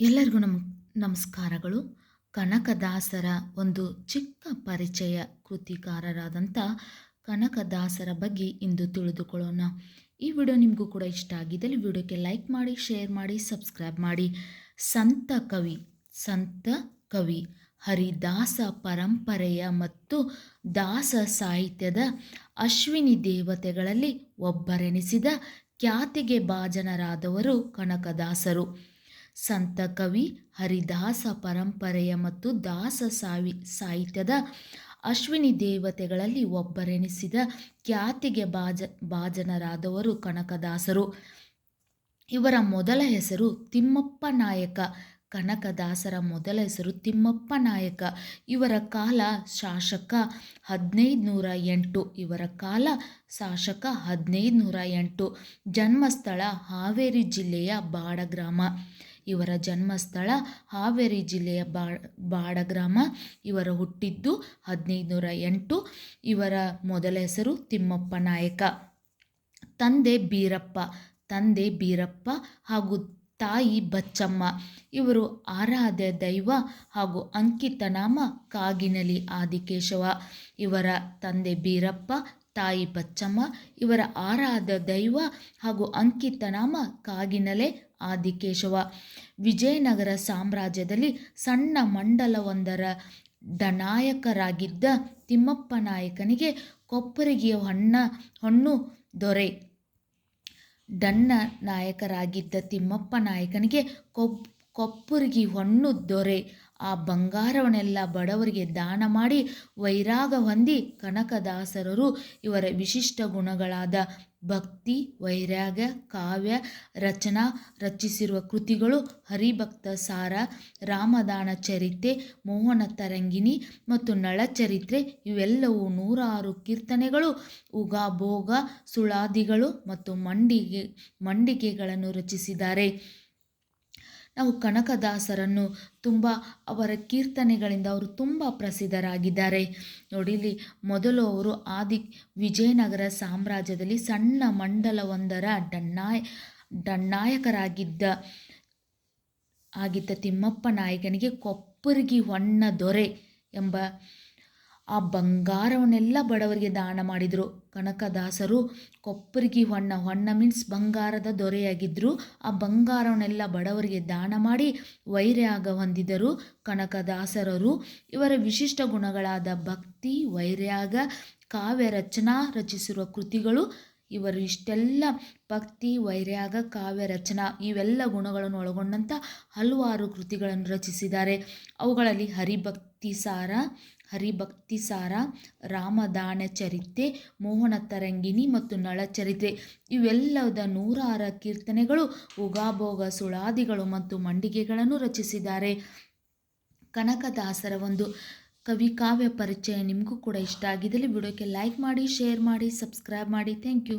ಎಲ್ಲರಿಗೂ ನಮ್, ನಮಸ್ಕಾರಗಳು. ಕನಕದಾಸರ ಒಂದು ಚಿಕ್ಕ ಪರಿಚಯ ಕೃತಿಕಾರರಾದಂಥ ಕನಕದಾಸರ ಬಗ್ಗೆ ಇಂದು ತಿಳಿದುಕೊಳ್ಳೋಣ. ಈ ವಿಡಿಯೋ ನಿಮಗೂ ಕೂಡ ಇಷ್ಟ ಆಗಿದ್ದಲ್ಲಿ ವಿಡಿಯೋಕ್ಕೆ ಲೈಕ್ ಮಾಡಿ, ಶೇರ್ ಮಾಡಿ, ಸಬ್ಸ್ಕ್ರೈಬ್ ಮಾಡಿ. ಸಂತ ಕವಿ ಸಂತ ಕವಿ, ಹರಿದಾಸ ಪರಂಪರೆಯ ಮತ್ತು ದಾಸ ಸಾಹಿತ್ಯದ ಅಶ್ವಿನಿ ದೇವತೆಗಳಲ್ಲಿ ಒಬ್ಬರೆನಿಸಿದ ಖ್ಯಾತಿಗೆ ಭಾಜನರಾದವರು ಕನಕದಾಸರು. ಸಂತ ಕವಿ ಹರಿದಾಸ ಪರಂಪರೆಯ ಮತ್ತು ದಾಸ ಸಾವಿ, ಸಾಹಿತ್ಯದ ಅಶ್ವಿನಿ ದೇವತೆಗಳಲ್ಲಿ ಒಬ್ಬರೆನಿಸಿದ ಖ್ಯಾತಿಗೆ ಬಾಜ, ಭಾಜನರಾದವರು ಕನಕದಾಸರು. ಇವರ ಮೊದಲ ಹೆಸರು ತಿಮ್ಮಪ್ಪ ನಾಯಕ. ಕನಕದಾಸರ ಮೊದಲ ಹೆಸರು ತಿಮ್ಮಪ್ಪ ನಾಯಕ. ಇವರ ಕಾಲ ಶಾಸಕ ಹದಿನೈದು ನೂರ ಎಂಟು. ಇವರ ಕಾಲ ಶಾಸಕ ಹದಿನೈದು ನೂರ ಎಂಟು. ಜನ್ಮಸ್ಥಳ ಹಾವೇರಿ ಜಿಲ್ಲೆಯ ಬಾಡಗ್ರಾಮ. ಇವರ ಜನ್ಮಸ್ಥಳ ಹಾವೇರಿ ಜಿಲ್ಲೆಯ ಬಾ, ಬಾಡಗ್ರಾಮ. ಇವರ ಹುಟ್ಟಿದ್ದು ಹದಿನೈದುನೂರ ಎಂಟು. ಇವರ ಮೊದಲ ಹೆಸರು ತಿಮ್ಮಪ್ಪ ನಾಯಕ. ತಂದೆ ಬೀರಪ್ಪ. ತಂದೆ ಬೀರಪ್ಪ ಹಾಗೂ ತಾಯಿ ಬಚ್ಚಮ್ಮ. ಇವರು ಆರಾಧ್ಯ ದೈವ ಹಾಗೂ ಅಂಕಿತ ನಾಮ ಕಾಗಿನಲಿ ಆದಿಕೇಶವ. ಇವರ ತಂದೆ ಬೀರಪ್ಪ, ತಾಯಿ ಬಚ್ಚಮ್ಮ, ಇವರ ಆರಾಧ ದೈವ ಹಾಗೂ ಅಂಕಿತ ನಾಮ ಕಾಗಿನಲೆ ಆದಿಕೇಶವ. ವಿಜಯನಗರ ಸಾಮ್ರಾಜ್ಯದಲ್ಲಿ ಸಣ್ಣ ಮಂಡಲವೊಂದರ ದನಾಯಕರಾಗಿದ್ದ ತಿಮ್ಮಪ್ಪ ನಾಯಕನಿಗೆ ಕೊಪ್ಪರಿಗೆಯ ಹಣ್ಣ, ಹಣ್ಣು ದೊರೆ. ಡನ್ನ ನಾಯಕರಾಗಿದ್ದ ತಿಮ್ಮಪ್ಪ ನಾಯಕನಿಗೆ ಕೊಬ್ ಕೊಪ್ಪುರಿಗಿ ಹೊಣ್ಣು ದೊರೆ. ಆ ಬಂಗಾರವನ್ನೆಲ್ಲ ಬಡವರಿಗೆ ದಾನ ಮಾಡಿ ವೈರಾಗ ಹೊಂದಿ ಕನಕದಾಸರರು ಇವರ ವಿಶಿಷ್ಟ ಗುಣಗಳಾದ ಭಕ್ತಿ ವೈರಾಗ್ಯ ಕಾವ್ಯ, ರಚನಾ, ರಚಿಸಿರುವ ಕೃತಿಗಳು ಹರಿಭಕ್ತ ಸಾರ, ರಾಮದಾನ ಚರಿತ್ರೆ, ಮೋಹನ ತರಂಗಿಣಿ ಮತ್ತು ನಳಚರಿತ್ರೆ ಇವೆಲ್ಲವೂ ನೂರಾರು ಕೀರ್ತನೆಗಳು, ಉಗಾಭೋಗ, ಸುಳಾದಿಗಳು ಮತ್ತು ಮಂಡಿಗೆ, ಮಂಡಿಗೆಗಳನ್ನು ರಚಿಸಿದ್ದಾರೆ. ನಾವು ಕನಕದಾಸರನ್ನು ತುಂಬ ಅವರ ಕೀರ್ತನೆಗಳಿಂದ ಅವರು ತುಂಬ ಪ್ರಸಿದ್ಧರಾಗಿದ್ದಾರೆ. ನೋಡಿ, ಇಲ್ಲಿ ಮೊದಲು ಅವರು ಆದಿ ವಿಜಯನಗರ ಸಾಮ್ರಾಜ್ಯದಲ್ಲಿ ಸಣ್ಣ ಮಂಡಲವೊಂದರ ಡಣ್ಣಾಯ ಡಣ್ಣಾಯಕರಾಗಿದ್ದ ಆಗಿದ್ದ ತಿಮ್ಮಪ್ಪ ನಾಯಕನಿಗೆ ಕೊಪ್ಪರಿಗೆ ಹೊನ್ನ ದೊರೆ ಎಂಬ ಆ ಬಂಗಾರವನ್ನೆಲ್ಲ ಬಡವರಿಗೆ ದಾನ ಮಾಡಿದರು. ಕನಕದಾಸರು ಕೊಪ್ಪರಿಗೆ ಹೊನ್ನ ಹೊನ್ನ ಮೀನ್ಸ್ ಬಂಗಾರದ ದೊರೆಯಾಗಿದ್ದರು ಆ ಬಂಗಾರವನ್ನೆಲ್ಲ ಬಡವರಿಗೆ ದಾನ ಮಾಡಿ ವೈರ್ಯಾಗ ಹೊಂದಿದರು ಕನಕದಾಸರರು. ಇವರ ವಿಶಿಷ್ಟ ಗುಣಗಳಾದ ಭಕ್ತಿ ವೈರ್ಯಾಗ ಕಾವ್ಯ ರಚನಾ ರಚಿಸಿರುವ ಕೃತಿಗಳು ಇವರು ಇಷ್ಟೆಲ್ಲ ಭಕ್ತಿ, ವೈರಾಗ, ಕಾವ್ಯ, ರಚನಾ ಇವೆಲ್ಲ ಗುಣಗಳನ್ನು ಒಳಗೊಂಡಂಥ ಹಲವಾರು ಕೃತಿಗಳನ್ನು ರಚಿಸಿದ್ದಾರೆ. ಅವುಗಳಲ್ಲಿ ಹರಿಭಕ್ತಿ ಸಾರ ಹರಿಭಕ್ತಿ ಸಾರ, ರಾಮದಾನ ಚರಿತೆ, ಮೋಹನ ತರಂಗಿಣಿ ಮತ್ತು ನಳಚರಿತೆ ಇವೆಲ್ಲದ ನೂರಾರ ಕೀರ್ತನೆಗಳು ಉಗಾಭೋಗ ಸುಳಾದಿಗಳು ಮತ್ತು ಮಂಡಿಗೆಗಳನ್ನು ರಚಿಸಿದ್ದಾರೆ. ಕನಕದಾಸರ ಒಂದು ಕವಿ ಕಾವ್ಯ ಪರಿಚಯ ನಿಮಗೂ ಕೂಡ ಇಷ್ಟ ಆಗಿದ್ದಲ್ಲಿ ವಿಡಿಯೋಕ್ಕೆ ಲೈಕ್ ಮಾಡಿ, ಶೇರ್ ಮಾಡಿ, ಸಬ್ಸ್ಕ್ರೈಬ್ ಮಾಡಿ. Thank you.